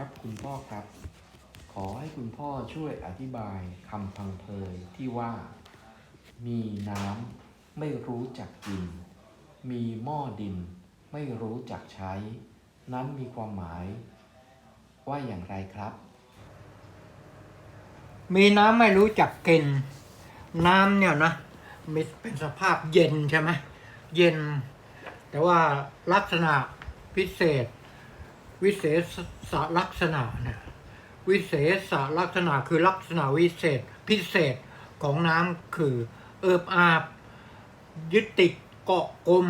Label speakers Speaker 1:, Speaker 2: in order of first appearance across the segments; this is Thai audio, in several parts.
Speaker 1: ครับ คุณพ่อครับ ขอให้คุณพ่อช่วยอธิบายคำพังเพยที่ว่า มีน้ำไม่รู้จักกิน มีหม้อดินไม่รู้จักใช้ นั้นมีความหมาย ว่าอย่างไรครับ
Speaker 2: มีน้ำไม่รู้จักกิน น้ำเนี่ยนะมีเป็นสภาพเย็นใช่ไหมเย็น แต่ว่าลักษณะพิเศษ วิเศษสลักษณะเนี่ยวิเศษสลักษณะคือลักษณะวิเศษพิเศษของน้ำคือเอิบอาบ ยึดติดเกาะกลม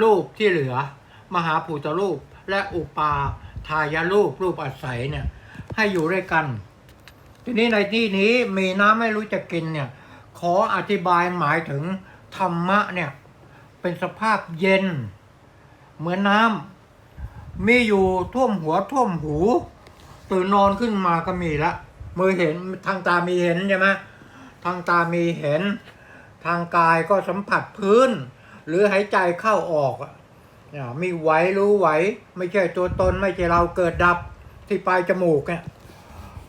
Speaker 2: รูปที่เหลือ มหาภูตรูปและอุปาทายรูปรูปอาศัยเนี่ยให้อยู่ด้วยกัน ทีนี้ในที่นี้มีน้ำไม่รู้จะกินเนี่ยขออธิบายหมายถึงธรรมะเนี่ยเป็นสภาพเย็น เหมือนน้ำ มีอยู่ท่วมหัวท่วมหู ตื่นนอนขึ้นมาก็มีละมือเห็นทางตามีเห็นใช่ไหมทางตามีเห็น ทางกายก็สัมผัสพื้น หรือหายใจเข้าออกเนี่ยมีไหวรู้ไหว ไม่ใช่ตัวตนไม่ใช่เราเกิดดับที่ปลายจมูกเนี่ย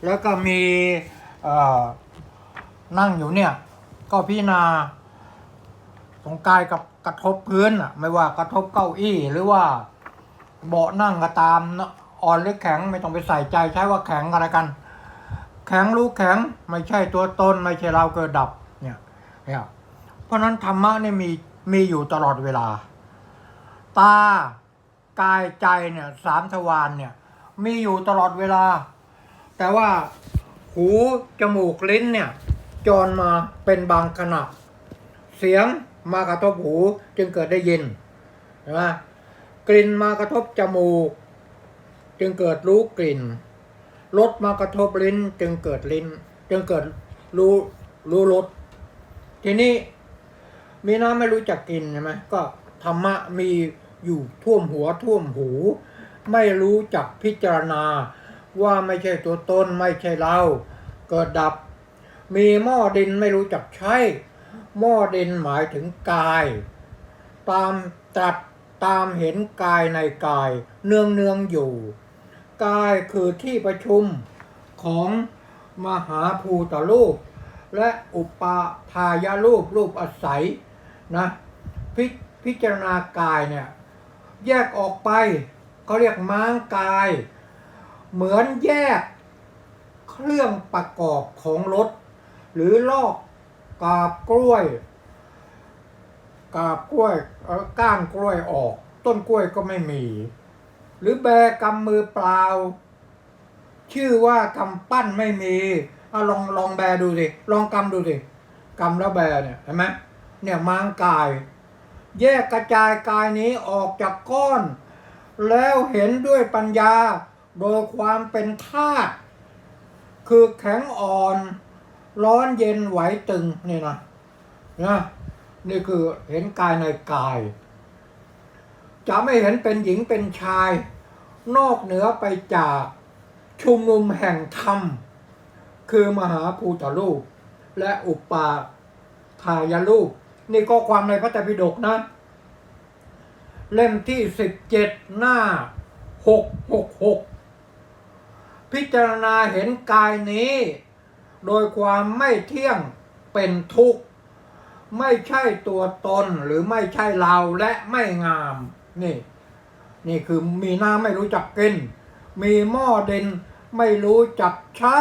Speaker 2: แล้วก็มีเอ่อนั่งอยู่เนี่ย ก็พิจารณาตรงกายกับกระทบพื้นอะไม่ว่ากระทบเก้าอี้หรือว่า เบาะนั่งก็ตามเนอะอ่อนหรือแข็งไม่ต้องไปใส่ใจใช้ว่าแข็งอะไรกัน แข็งรู้แข็งไม่ใช่ตัวตนไม่ใช่เราเกิดดับเนี่ยเนี่ยเพราะนั้นธรรมะเนี่ยมีมีอยู่ตลอดเวลา ตากายใจเนี่ยสามทวารเนี่ยมีอยู่ตลอดเวลา แต่ว่าหูจมูกลิ้นเนี่ยจรมาเป็นบางขณะ เสียงมากระทบหูจึงเกิดได้ยินเห็นไหม กลิ่นมากระทบจมูก จึงเกิดรู้กลิ่นรสมากระทบลิ้นจึงเกิดลิ้น จึงเกิดรู้รู้รสทีนี้มีน้ำไม่รู้จักกินใช่ไหมก็ธรรมะมีอยู่ท่วมหัวท่วมหู ไม่รู้จักพิจารณา ว่าไม่ใช่ตัวตนไม่ใช่เรา เกิดดับ มีหม้อดินไม่รู้จักใช้หม้อดินหมายถึงกาย ตามตรัด ตามเห็นกายในกายเนืองเนืองอยู่ กายคือที่ประชุมของมหาภูตรูป และอุปาทายรูปรูปอาศัยนะพพิจารณากายเนี่ยแยกออกไปเขาเรียกม้างกาย เหมือนแยกเครื่องประกอบของรถ หรือลอกกาบกล้วย กาบกล้วยก้านกล้วยออก ต้นกล้วยก็ไม่มี หรือแบกำมือเปล่า ชื่อว่ากำปั้นไม่มีเอาลองลองแบดูสิลองกำดูสิกำแล้วแบเนี่ยเห็นไหมเนี่ยมางกาย แยกกระจายกายนี้ออกจากก้อน แล้วเห็นด้วยปัญญา โดยความเป็นธาตุคือแข็งอ่อน ร้อนเย็นไหวตึงนี่นะนะ นี่คือเห็นกายในกาย จะไม่เห็นเป็นหญิงเป็นชาย นอกเหนือไปจากชุมนุมแห่งธรรม คือมหาภูตรูป และอุปาทายรูป นี่ก็ความในพระไตรปิฎกนะเล่มที่สิบเจ็ดหน้าหกหกหกพิจารณาเห็นกายนี้ โดยความไม่เที่ยงเป็นทุกข์ ไม่ใช่ตัวตนหรือไม่ใช่เราและไม่งาม นี่ นี่คือมีหน้าไม่รู้จักกิน มีหม้อดินไม่รู้จักใช้